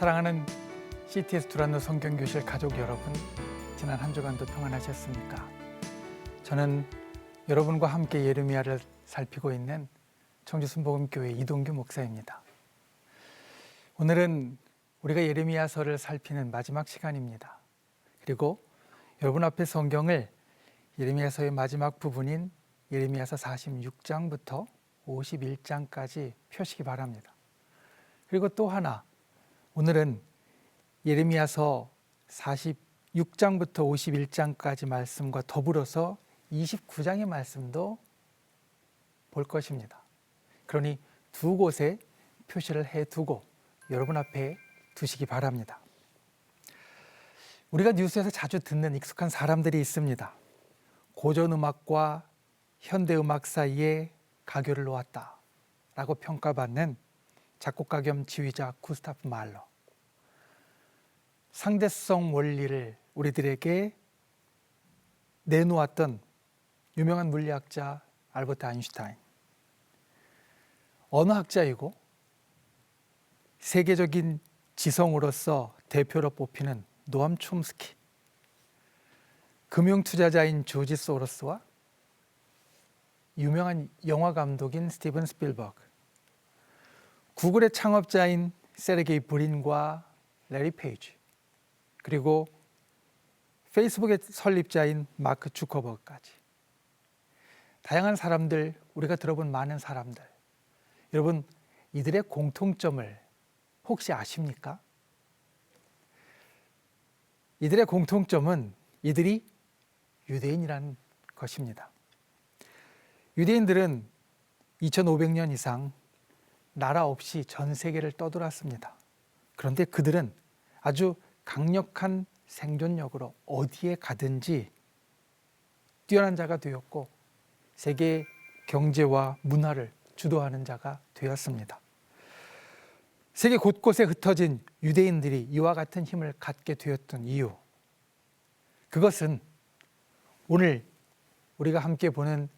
사랑하는 CTS 두란노 성경교실 가족 여러분, 지난 한 주간도 평안하셨습니까? 저는 여러분과 함께 예레미야를 살피고 있는 청주순복음교회 이동규 목사입니다. 오늘은 우리가 예레미야서를 살피는 마지막 시간입니다. 그리고 여러분 앞에 성경을 예레미야서의 마지막 부분인 예레미야서 46장부터 51장까지 펴시기 바랍니다. 그리고 또 하나 오늘은 예레미야서 46장부터 51장까지 말씀과 더불어서 29장의 말씀도 볼 것입니다. 그러니 두 곳에 표시를 해 두고 여러분 앞에 두시기 바랍니다. 우리가 뉴스에서 자주 듣는 익숙한 사람들이 있습니다. 고전 음악과 현대 음악 사이에 가교를 놓았다. 라고 평가받는 작곡가 겸 지휘자 구스타프 말러. 상대성 원리를 우리들에게 내놓았던 유명한 물리학자 알버트 아인슈타인. 언어학자이고 세계적인 지성으로서 대표로 뽑히는 노암 촘스키. 금융 투자자인 조지 소로스와 유명한 영화 감독인 스티븐 스필버그, 구글의 창업자인 세르게이 브린과 레리 페이지, 그리고 페이스북의 설립자인 마크 주커버그까지 다양한 사람들, 우리가 들어본 많은 사람들, 여러분 이들의 공통점을 혹시 아십니까? 이들의 공통점은 이들이 유대인이라는 것입니다. 유대인들은 2500년 이상 나라 없이 전 세계를 떠돌았습니다. 그런데 그들은 아주 강력한 생존력으로 어디에 가든지 뛰어난 자가 되었고 세계 경제와 문화를 주도하는 자가 되었습니다. 세계 곳곳에 흩어진 유대인들이 이와 같은 힘을 갖게 되었던 이유. 그것은 오늘 우리가 함께 보는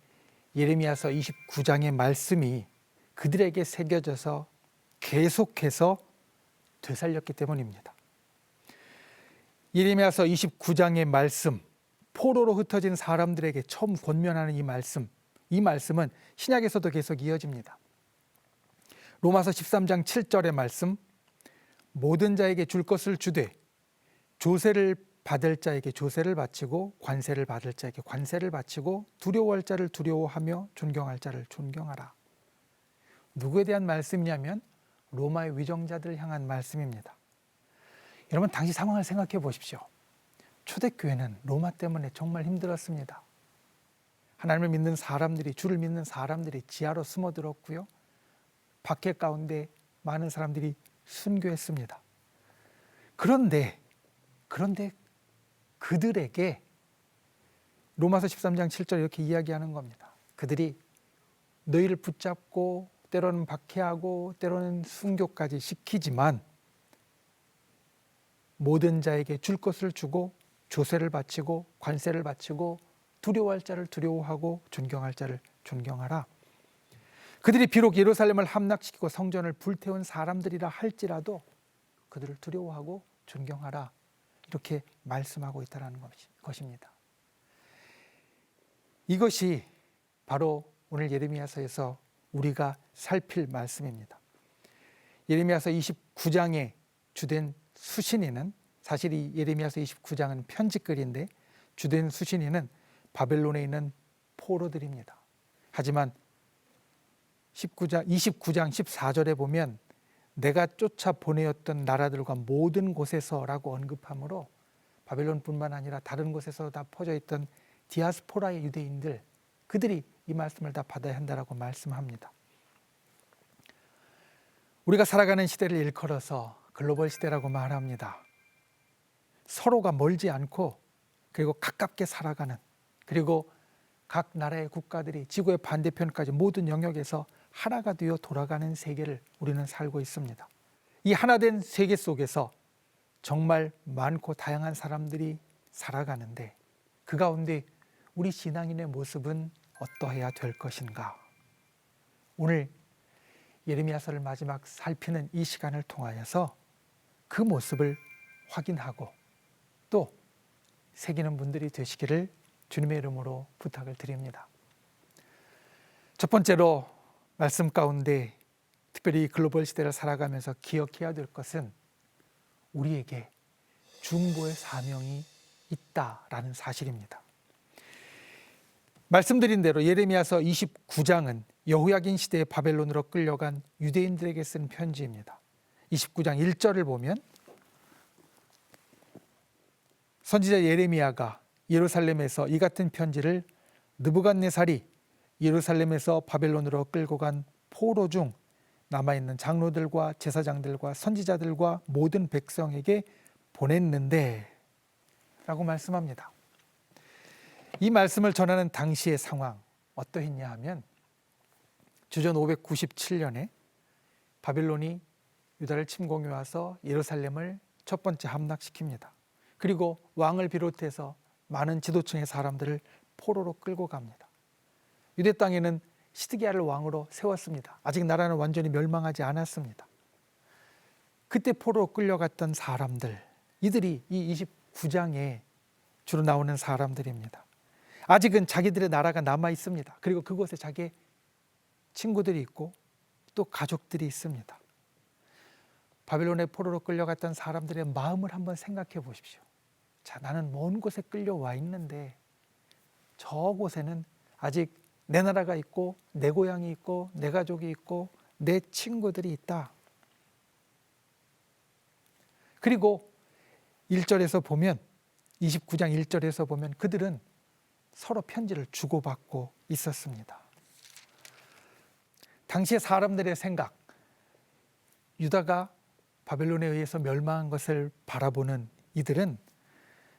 예레미야서 29장의 말씀이 그들에게 새겨져서 계속해서 되살렸기 때문입니다. 예레미야서 29장의 말씀, 포로로 흩어진 사람들에게 처음 권면하는 이 말씀, 이 말씀은 신약에서도 계속 이어집니다. 로마서 13장 7절의 말씀, 모든 자에게 줄 것을 주되 조세를 받을 자에게 조세를 바치고 관세를 받을 자에게 관세를 바치고 두려워할 자를 두려워하며 존경할 자를 존경하라. 누구에 대한 말씀이냐면 로마의 위정자들을 향한 말씀입니다. 여러분 당시 상황을 생각해 보십시오. 초대교회는 로마 때문에 정말 힘들었습니다. 하나님을 믿는 사람들이 주를 믿는 사람들이 지하로 숨어들었고요. 박해 가운데 많은 사람들이 순교했습니다. 그런데 그런데 그들에게 로마서 13장 7절 이렇게 이야기하는 겁니다. 그들이 너희를 붙잡고 때로는 박해하고 때로는 순교까지 시키지만 모든 자에게 줄 것을 주고 조세를 바치고 관세를 바치고 두려워할 자를 두려워하고 존경할 자를 존경하라. 그들이 비록 예루살렘을 함락시키고 성전을 불태운 사람들이라 할지라도 그들을 두려워하고 존경하라. 이렇게 말씀하고 있다는 것입니다. 이것이 바로 오늘 예레미야서에서 우리가 살필 말씀입니다. 예레미야서 29장의 주된 수신인은 사실 이 예레미야서 29장은 편지글인데 주된 수신인은 바벨론에 있는 포로들입니다. 하지만 19장 29장 14절에 보면 내가 쫓아 보내었던 나라들과 모든 곳에서라고 언급하므로 바벨론뿐만 아니라 다른 곳에서 다 퍼져 있던 디아스포라의 유대인들 그들이 이 말씀을 다 받아야 한다라고 말씀합니다. 우리가 살아가는 시대를 일컬어서 글로벌 시대라고 말합니다. 서로가 멀지 않고 그리고 가깝게 살아가는 그리고 각 나라의 국가들이 지구의 반대편까지 모든 영역에서 하나가 되어 돌아가는 세계를 우리는 살고 있습니다. 이 하나된 세계 속에서 정말 많고 다양한 사람들이 살아가는데 그 가운데 우리 신앙인의 모습은 어떠해야 될 것인가? 오늘 예레미야서를 마지막 살피는 이 시간을 통하여서 그 모습을 확인하고 또 새기는 분들이 되시기를 주님의 이름으로 부탁을 드립니다. 첫 번째로 말씀 가운데 특별히 글로벌 시대를 살아가면서 기억해야 될 것은 우리에게 중보의 사명이 있다라는 사실입니다. 말씀드린 대로 예레미야서 29장은 여호야긴 시대의 바벨론으로 끌려간 유대인들에게 쓴 편지입니다. 29장 1절을 보면 선지자 예레미야가 예루살렘에서 이 같은 편지를 느부갓네살이 예루살렘에서 바벨론으로 끌고 간 포로 중 남아 있는 장로들과 제사장들과 선지자들과 모든 백성에게 보냈는데 라고 말씀합니다. 이 말씀을 전하는 당시의 상황 어떠했냐 하면 주전 597년에 바빌론이 유다를 침공해 와서 예루살렘을 첫 번째 함락시킵니다. 그리고 왕을 비롯해서 많은 지도층의 사람들을 포로로 끌고 갑니다. 유대 땅에는 시드기야를 왕으로 세웠습니다. 아직 나라는 완전히 멸망하지 않았습니다. 그때 포로로 끌려갔던 사람들, 이들이 이 29장에 주로 나오는 사람들입니다. 아직은 자기들의 나라가 남아 있습니다. 그리고 그곳에 자기 친구들이 있고 또 가족들이 있습니다. 바벨론의 포로로 끌려갔던 사람들의 마음을 한번 생각해 보십시오. 자, 나는 먼 곳에 끌려와 있는데 저곳에는 아직 내 나라가 있고 내 고향이 있고 내 가족이 있고 내 친구들이 있다. 그리고 1절에서 보면 29장 1절에서 보면 그들은 서로 편지를 주고받고 있었습니다. 당시의 사람들의 생각, 유다가 바벨론에 의해서 멸망한 것을 바라보는 이들은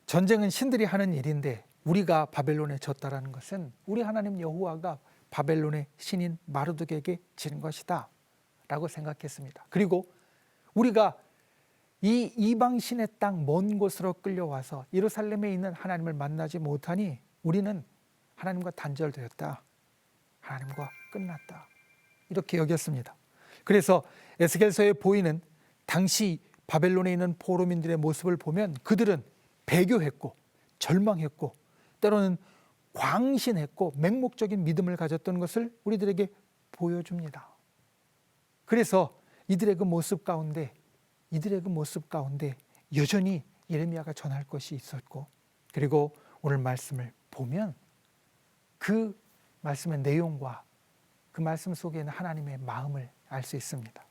전쟁은 신들이 하는 일인데 우리가 바벨론에 졌다라는 것은 우리 하나님 여호와가 바벨론의 신인 마르둑에게 진 것이다 라고 생각했습니다. 그리고 우리가 이 이방 신의 땅 먼 곳으로 끌려와서 예루살렘에 있는 하나님을 만나지 못하니 우리는 하나님과 단절되었다. 하나님과 끝났다. 이렇게 여겼습니다. 그래서 에스겔서에 보이는 당시 바벨론에 있는 포로민들의 모습을 보면 그들은 배교했고 절망했고 때로는 광신했고 맹목적인 믿음을 가졌던 것을 우리들에게 보여줍니다. 그래서 이들의 그 모습 가운데 이들의 그 모습 가운데 여전히 예레미야가 전할 것이 있었고 그리고 오늘 말씀을 보면 그 말씀의 내용과 그 말씀 속에는 하나님의 마음을 알 수 있습니다.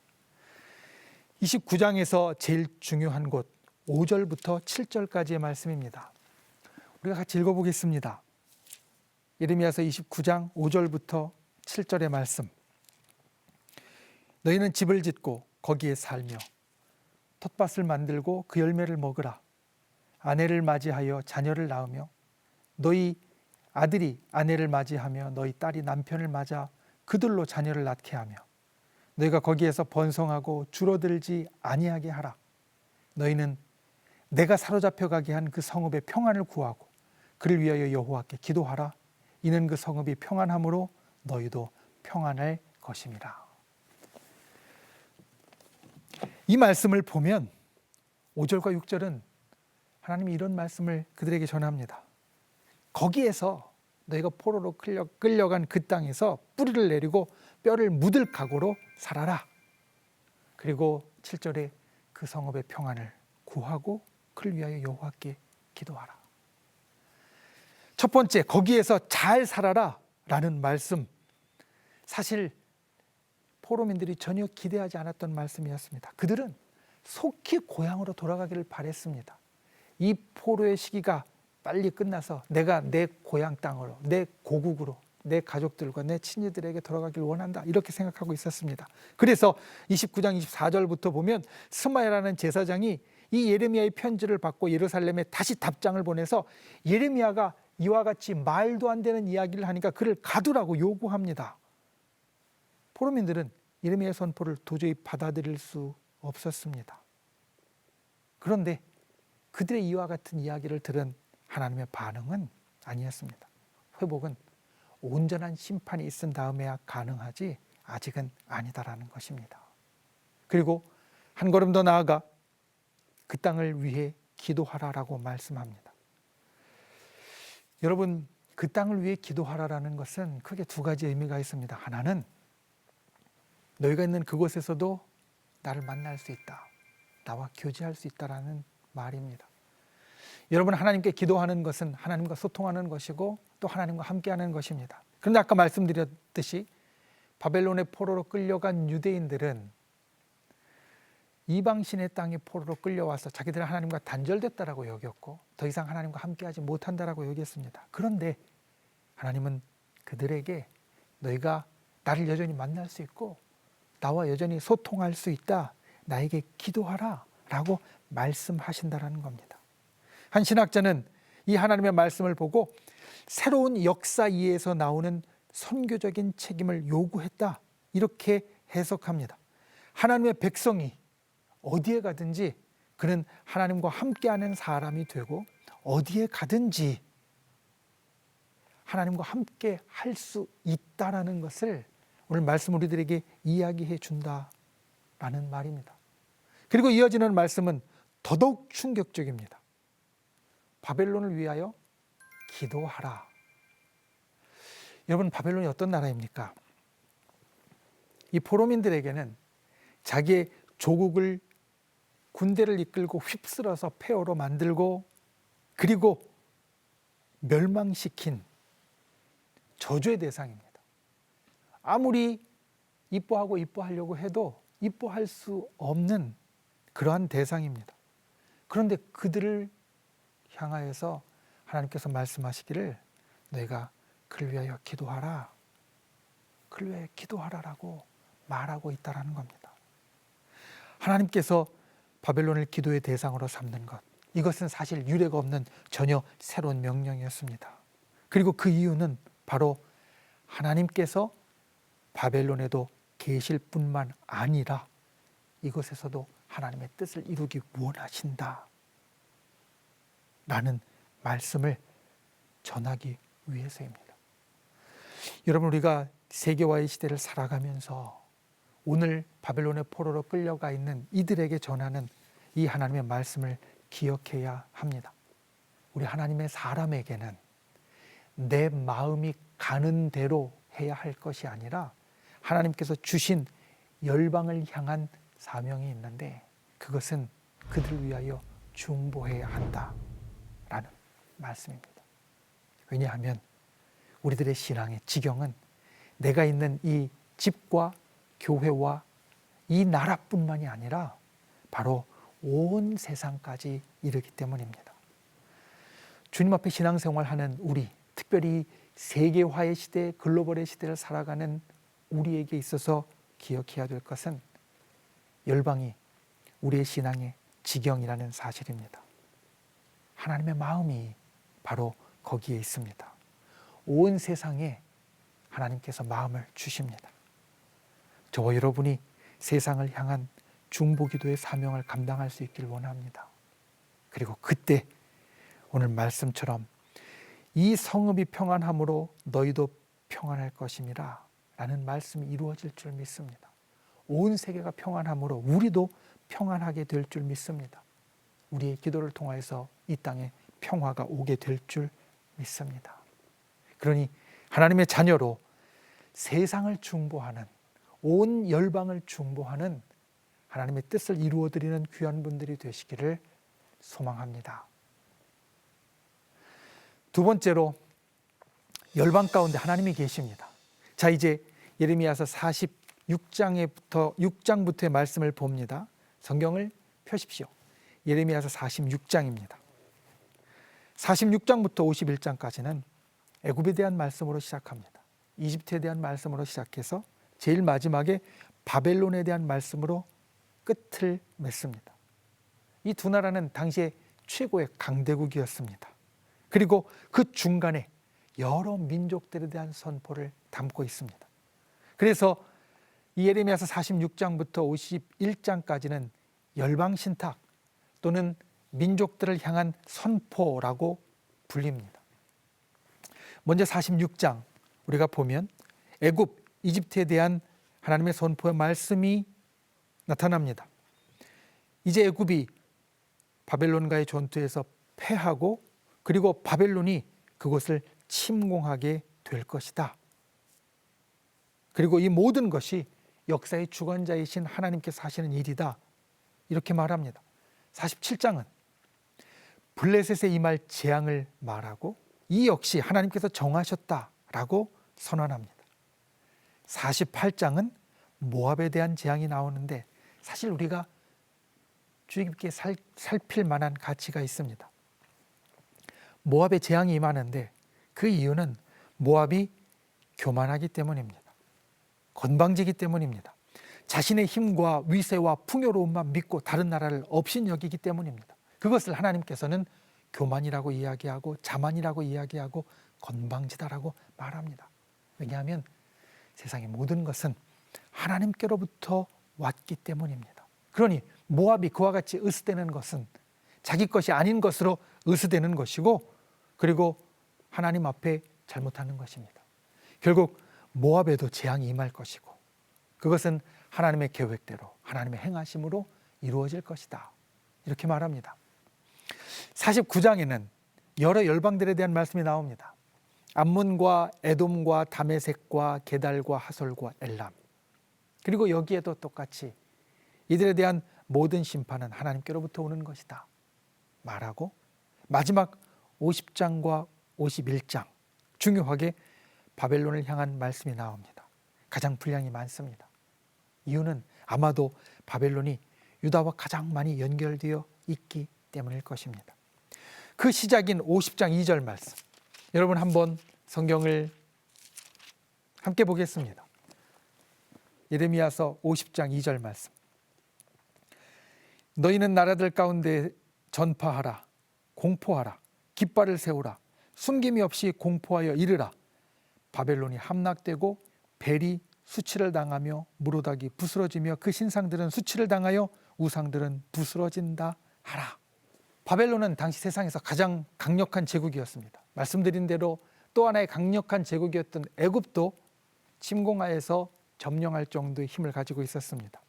29장에서 제일 중요한 곳 5절부터 7절까지의 말씀입니다. 우리가 같이 읽어보겠습니다. 예레미야서 29장 5절부터 7절의 말씀. 너희는 집을 짓고 거기에 살며 텃밭을 만들고 그 열매를 먹으라. 아내를 맞이하여 자녀를 낳으며 너희 아들이 아내를 맞이하며 너희 딸이 남편을 맞아 그들로 자녀를 낳게 하며 너희가 거기에서 번성하고 줄어들지 아니하게 하라. 너희는 내가 사로잡혀 가게 한 그 성읍의 평안을 구하고 그를 위하여 여호와께 기도하라. 이는 그 성읍이 평안함으로 너희도 평안할 것입니다. 이 말씀을 보면 5절과 6절은 하나님이 이런 말씀을 그들에게 전합니다. 거기에서 너희가 포로로 끌려, 끌려간 그 땅에서 뿌리를 내리고 뼈를 묻을 각오로 살아라. 그리고 7절에 그 성읍의 평안을 구하고 그를 위하여 여호와께 기도하라. 첫 번째 거기에서 잘 살아라 라는 말씀 사실 포로민들이 전혀 기대하지 않았던 말씀이었습니다. 그들은 속히 고향으로 돌아가기를 바랬습니다. 이 포로의 시기가 빨리 끝나서 내가 내 고향 땅으로, 내 고국으로, 내 가족들과 내 친지들에게 돌아가길 원한다. 이렇게 생각하고 있었습니다. 그래서 29장 24절부터 보면 스마야라는 제사장이 이 예레미야의 편지를 받고 예루살렘에 다시 답장을 보내서 예레미야가 이와 같이 말도 안 되는 이야기를 하니까 그를 가두라고 요구합니다. 포로민들은 예레미야의 선포를 도저히 받아들일 수 없었습니다. 그런데 그들의 이와 같은 이야기를 들은 하나님의 반응은 아니었습니다. 회복은 온전한 심판이 있은 다음에야 가능하지 아직은 아니다라는 것입니다. 그리고 한 걸음 더 나아가 그 땅을 위해 기도하라라고 말씀합니다. 여러분, 그 땅을 위해 기도하라라는 것은 크게 두 가지 의미가 있습니다. 하나는 너희가 있는 그곳에서도 나를 만날 수 있다. 나와 교제할 수 있다라는 말입니다. 여러분 하나님께 기도하는 것은 하나님과 소통하는 것이고 또 하나님과 함께하는 것입니다. 그런데 아까 말씀드렸듯이 바벨론의 포로로 끌려간 유대인들은 이방신의 땅의 포로로 끌려와서 자기들 하나님과 단절됐다라고 여겼고 더 이상 하나님과 함께하지 못한다라고 여겼습니다. 그런데 하나님은 그들에게 너희가 나를 여전히 만날 수 있고 나와 여전히 소통할 수 있다. 나에게 기도하라. 라고 말씀하신다라는 겁니다. 한 신학자는 이 하나님의 말씀을 보고 새로운 역사 이해에서 나오는 선교적인 책임을 요구했다. 이렇게 해석합니다. 하나님의 백성이 어디에 가든지 그는 하나님과 함께하는 사람이 되고 어디에 가든지 하나님과 함께 할 수 있다라는 것을 오늘 말씀 우리들에게 이야기해 준다라는 말입니다. 그리고 이어지는 말씀은 더더욱 충격적입니다. 바벨론을 위하여 기도하라. 여러분 바벨론이 어떤 나라입니까? 이 포로민들에게는 자기의 조국을 군대를 이끌고 휩쓸어서 폐허로 만들고 그리고 멸망시킨 저주의 대상입니다. 아무리 이뻐하고 이뻐하려고 해도 이뻐할 수 없는 그러한 대상입니다. 그런데 그들을 향하여서 하나님께서 말씀하시기를 너희가 그를 위하여 기도하라. 그를 위하여 기도하라라고 말하고 있다라는 겁니다. 하나님께서 바벨론을 기도의 대상으로 삼는 것. 이것은 사실 유례가 없는 전혀 새로운 명령이었습니다. 그리고 그 이유는 바로 하나님께서 바벨론에도 계실 뿐만 아니라 이곳에서도 하나님의 뜻을 이루기 원하신다. 라는 말씀을 전하기 위해서입니다. 여러분, 우리가 세계화의 시대를 살아가면서 오늘 바벨론의 포로로 끌려가 있는 이들에게 전하는 이 하나님의 말씀을 기억해야 합니다. 우리 하나님의 사람에게는 내 마음이 가는 대로 해야 할 것이 아니라 하나님께서 주신 열방을 향한 사명이 있는데 그것은 그들을 위하여 중보해야 한다 라는 말씀입니다. 왜냐하면 우리들의 신앙의 지경은 내가 있는 이 집과 교회와 이 나라뿐만이 아니라 바로 온 세상까지 이르기 때문입니다. 주님 앞에 신앙생활 하는 우리, 특별히 세계화의 시대, 글로벌의 시대를 살아가는 우리에게 있어서 기억해야 될 것은 열방이 우리의 신앙의 지경이라는 사실입니다. 하나님의 마음이 바로 거기에 있습니다. 온 세상에 하나님께서 마음을 주십니다. 저와 여러분이 세상을 향한 중보기도의 사명을 감당할 수 있길 원합니다. 그리고 그때 오늘 말씀처럼 이 성읍이 평안함으로 너희도 평안할 것임이라 라는 말씀이 이루어질 줄 믿습니다. 온 세계가 평안함으로 우리도 평안하게 될 줄 믿습니다. 우리의 기도를 통하여서 이 땅에 평화가 오게 될 줄 믿습니다. 그러니 하나님의 자녀로 세상을 중보하는 온 열방을 중보하는 하나님의 뜻을 이루어 드리는 귀한 분들이 되시기를 소망합니다. 두 번째로 열방 가운데 하나님이 계십니다. 자, 이제 예레미야서 46장에부터 6장부터의 말씀을 봅니다. 성경을 펴십시오. 예레미야서 46장입니다. 46장부터 51장까지는 애굽에 대한 말씀으로 시작합니다. 이집트에 대한 말씀으로 시작해서 제일 마지막에 바벨론에 대한 말씀으로 끝을 맺습니다. 이 두 나라는 당시에 최고의 강대국이었습니다. 그리고 그 중간에 여러 민족들에 대한 선포를 담고 있습니다. 그래서 이 예레미야서 46장부터 51장까지는 열방 신탁 또는 민족들을 향한 선포라고 불립니다. 먼저 46장 우리가 보면 애굽 이집트에 대한 하나님의 선포의 말씀이 나타납니다. 이제 애굽이 바벨론과의 전투에서 패하고 그리고 바벨론이 그곳을 침공하게 될 것이다. 그리고 이 모든 것이 역사의 주관자이신 하나님께서 하시는 일이다. 이렇게 말합니다. 47장은 블레셋에 임할 재앙을 말하고 이 역시 하나님께서 정하셨다라고 선언합니다. 48장은 모압에 대한 재앙이 나오는데 사실 우리가 주의 깊게 살, 살필 만한 가치가 있습니다. 모압에 재앙이 임하는데 그 이유는 모압이 교만하기 때문입니다. 건방지기 때문입니다. 자신의 힘과 위세와 풍요로움만 믿고 다른 나라를 없인 여기기 때문입니다. 그것을 하나님께서는 교만이라고 이야기하고 자만이라고 이야기하고 건방지다라고 말합니다. 왜냐하면 세상의 모든 것은 하나님께로부터 왔기 때문입니다. 그러니 모압이 그와 같이 으스대는 것은 자기 것이 아닌 것으로 으스대는 것이고 그리고 하나님 앞에 잘못하는 것입니다. 결국 모압에도 재앙이 임할 것이고 그것은 하나님의 계획대로 하나님의 행하심으로 이루어질 것이다. 이렇게 말합니다. 49장에는 여러 열방들에 대한 말씀이 나옵니다. 암문과 에돔과 다메섹과 게달과 하솔과 엘람 그리고 여기에도 똑같이 이들에 대한 모든 심판은 하나님께로부터 오는 것이다 말하고 마지막 50장과 51장 중요하게 바벨론을 향한 말씀이 나옵니다. 가장 분량이 많습니다. 이유는 아마도 바벨론이 유다와 가장 많이 연결되어 있기 때문일 것입니다. 그 시작인 50장 2절 말씀. 여러분 한번 성경을 함께 보겠습니다. 예레미야서 50장 2절 말씀. 너희는 나라들 가운데 전파하라 공포하라 깃발을 세우라 숨김이 없이 공포하여 이르라 바벨론이 함락되고 벨이 수치를 당하며 무로닥이 부스러지며 그 신상들은 수치를 당하여 우상들은 부스러진다 하라. 바벨론은 당시 세상에서 가장 강력한 제국이었습니다. 말씀드린 대로 또 하나의 강력한 제국이었던 애굽도 침공하에서 점령할 정도의 힘을 가지고 있었습니다.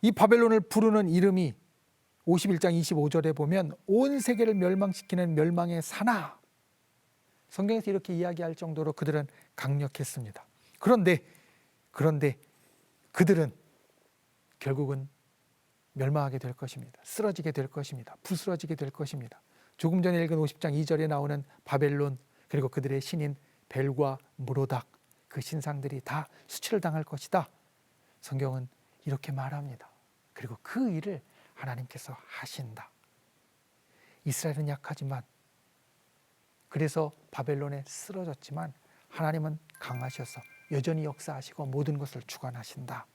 이 바벨론을 부르는 이름이 51장 25절에 보면 온 세계를 멸망시키는 멸망의 사나 성경에서 이렇게 이야기할 정도로 그들은 강력했습니다. 그런데 그런데 그들은 결국은 멸망하게 될 것입니다. 쓰러지게 될 것입니다. 부스러지게 될 것입니다. 조금 전에 읽은 50장 2절에 나오는 바벨론 그리고 그들의 신인 벨과 무로닥 그 신상들이 다 수치를 당할 것이다. 성경은 이렇게 말합니다. 그리고 그 일을 하나님께서 하신다. 이스라엘은 약하지만 그래서 바벨론에 쓰러졌지만 하나님은 강하셔서 여전히 역사하시고 모든 것을 주관하신다.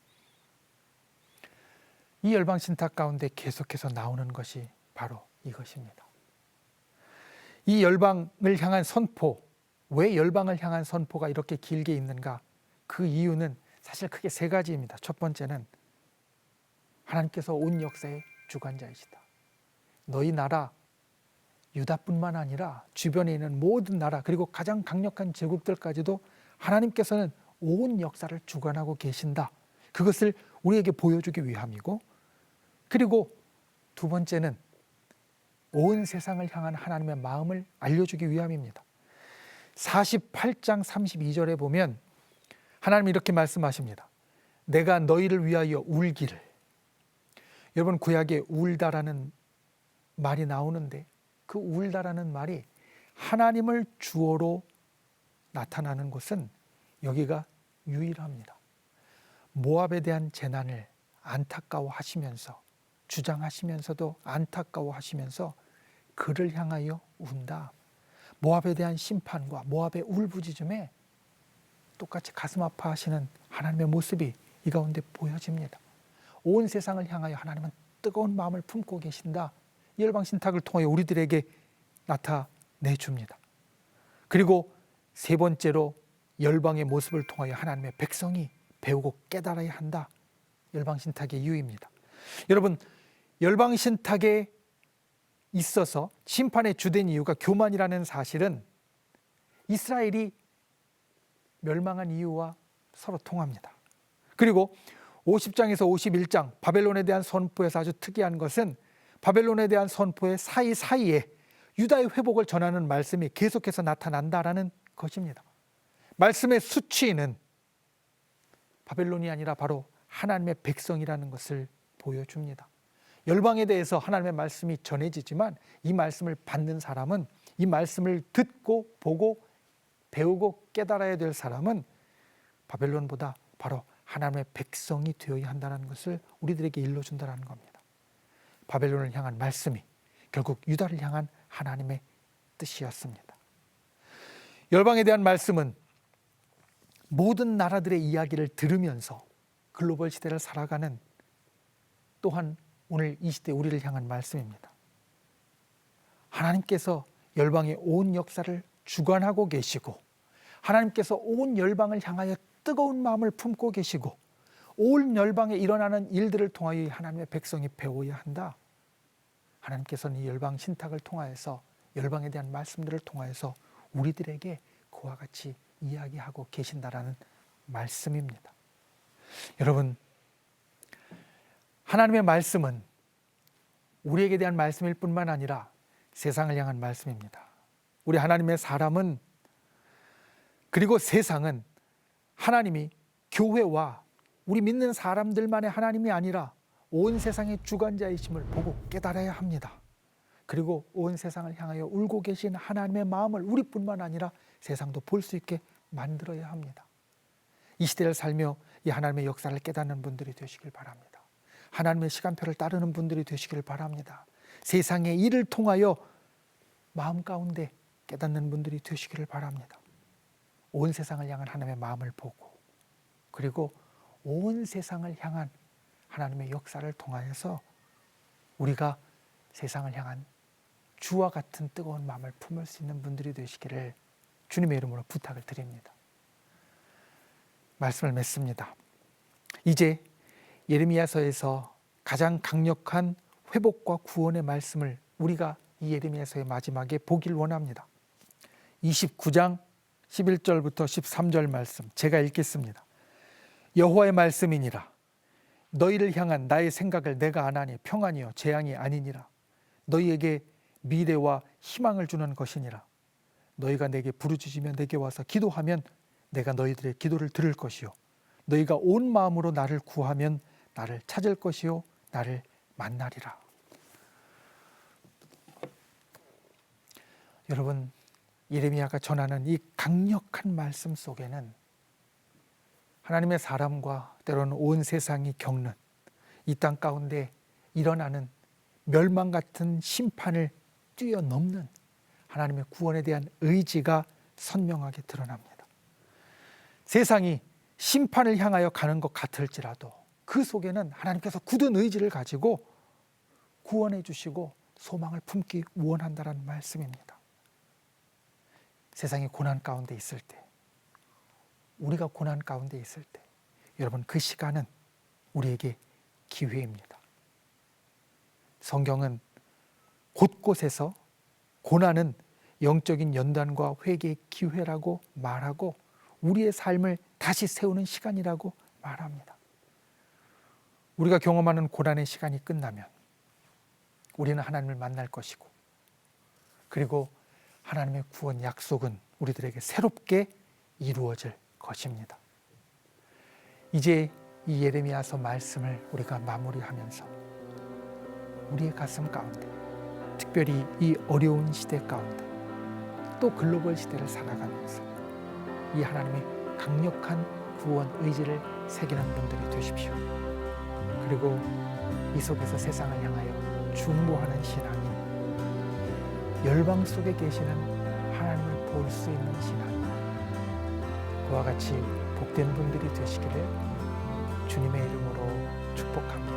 이 열방 신탁 가운데 계속해서 나오는 것이 바로 이것입니다. 이 열방을 향한 선포, 왜 열방을 향한 선포가 이렇게 길게 있는가? 그 이유는 사실 크게 세 가지입니다. 첫 번째는 하나님께서 온 역사의 주관자이시다. 너희 나라 유다뿐만 아니라 주변에 있는 모든 나라 그리고 가장 강력한 제국들까지도 하나님께서는 온 역사를 주관하고 계신다. 그것을 우리에게 보여주기 위함이고 그리고 두 번째는 온 세상을 향한 하나님의 마음을 알려주기 위함입니다. 48장 32절에 보면 하나님 이렇게 말씀하십니다. 내가 너희를 위하여 울기를. 여러분 구약에 울다라는 말이 나오는데 그 울다라는 말이 하나님을 주어로 나타나는 곳은 여기가 유일합니다. 모압에 대한 재난을 안타까워하시면서 주장하시면서도 안타까워하시면서 그를 향하여 운다. 모압에 대한 심판과 모압의 울부짖음에 똑같이 가슴 아파하시는 하나님의 모습이 이 가운데 보여집니다. 온 세상을 향하여 하나님은 뜨거운 마음을 품고 계신다. 열방 신탁을 통하여 우리들에게 나타내 줍니다. 그리고 세 번째로 열방의 모습을 통하여 하나님의 백성이 배우고 깨달아야 한다. 열방 신탁의 이유입니다. 여러분, 열방 신탁에 있어서 심판의 주된 이유가 교만이라는 사실은 이스라엘이 멸망한 이유와 서로 통합니다. 그리고 50장에서 51장 바벨론에 대한 선포에서 아주 특이한 것은 바벨론에 대한 선포의 사이사이에 유다의 회복을 전하는 말씀이 계속해서 나타난다라는 것입니다. 말씀의 수치는 바벨론이 아니라 바로 하나님의 백성이라는 것을 보여줍니다. 열방에 대해서 하나님의 말씀이 전해지지만 이 말씀을 받는 사람은 이 말씀을 듣고 보고 배우고 깨달아야 될 사람은 바벨론보다 바로 하나님의 백성이 되어야 한다는 것을 우리들에게 일러준다는 겁니다. 바벨론을 향한 말씀이 결국 유다를 향한 하나님의 뜻이었습니다. 열방에 대한 말씀은 모든 나라들의 이야기를 들으면서 글로벌 시대를 살아가는 또한 오늘 이 시대 우리를 향한 말씀입니다. 하나님께서 열방의 온 역사를 주관하고 계시고 하나님께서 온 열방을 향하여 뜨거운 마음을 품고 계시고 온 열방에 일어나는 일들을 통하여 하나님의 백성이 배워야 한다. 하나님께서는 이 열방 신탁을 통하여서 열방에 대한 말씀들을 통하여서 우리들에게 그와 같이 이야기하고 계신다라는 말씀입니다. 여러분 하나님의 말씀은 우리에게 대한 말씀일 뿐만 아니라 세상을 향한 말씀입니다. 우리 하나님의 사람은 그리고 세상은 하나님이 교회와 우리 믿는 사람들만의 하나님이 아니라 온 세상의 주관자이심을 보고 깨달아야 합니다. 그리고 온 세상을 향하여 울고 계신 하나님의 마음을 우리뿐만 아니라 세상도 볼 수 있게 만들어야 합니다. 이 시대를 살며 이 하나님의 역사를 깨닫는 분들이 되시길 바랍니다. 하나님의 시간표를 따르는 분들이 되시길 바랍니다. 세상의 일을 통하여 마음 가운데 깨닫는 분들이 되시기를 바랍니다. 온 세상을 향한 하나님의 마음을 보고 그리고 온 세상을 향한 하나님의 역사를 통하여서 우리가 세상을 향한 주와 같은 뜨거운 마음을 품을 수 있는 분들이 되시기를 주님의 이름으로 부탁을 드립니다. 말씀을 맺습니다. 이제 예레미야서에서 가장 강력한 회복과 구원의 말씀을 우리가 이 예레미야서의 마지막에 보길 원합니다. 29장 11절부터 13절 말씀 제가 읽겠습니다. 여호와의 말씀이니라 너희를 향한 나의 생각을 내가 아나니 평안이요 재앙이 아니니라 너희에게 미래와 희망을 주는 것이니라 너희가 내게 부르짖으며 내게 와서 기도하면 내가 너희들의 기도를 들을 것이요. 너희가 온 마음으로 나를 구하면 나를 찾을 것이요. 나를 만나리라. 여러분 예레미야가 전하는 이 강력한 말씀 속에는 하나님의 사람과 때로는 온 세상이 겪는 이 땅 가운데 일어나는 멸망 같은 심판을 뛰어넘는 하나님의 구원에 대한 의지가 선명하게 드러납니다. 세상이 심판을 향하여 가는 것 같을지라도 그 속에는 하나님께서 굳은 의지를 가지고 구원해 주시고 소망을 품기 원한다는 말씀입니다. 세상이 고난 가운데 있을 때, 우리가 고난 가운데 있을 때, 여러분 그 시간은 우리에게 기회입니다. 성경은 곳곳에서 고난은 영적인 연단과 회개의 기회라고 말하고 우리의 삶을 다시 세우는 시간이라고 말합니다. 우리가 경험하는 고난의 시간이 끝나면 우리는 하나님을 만날 것이고 그리고 하나님의 구원 약속은 우리들에게 새롭게 이루어질 것입니다. 이제 이 예레미야서 말씀을 우리가 마무리하면서 우리의 가슴 가운데 특별히 이 어려운 시대 가운데 또 글로벌 시대를 살아가면서 이 하나님의 강력한 구원 의지를 새기는 분들이 되십시오. 그리고 이 속에서 세상을 향하여 중보하는 신앙이 열방 속에 계시는 하나님을 볼 수 있는 신앙 그와 같이 복된 분들이 되시기를 주님의 이름으로 축복합니다.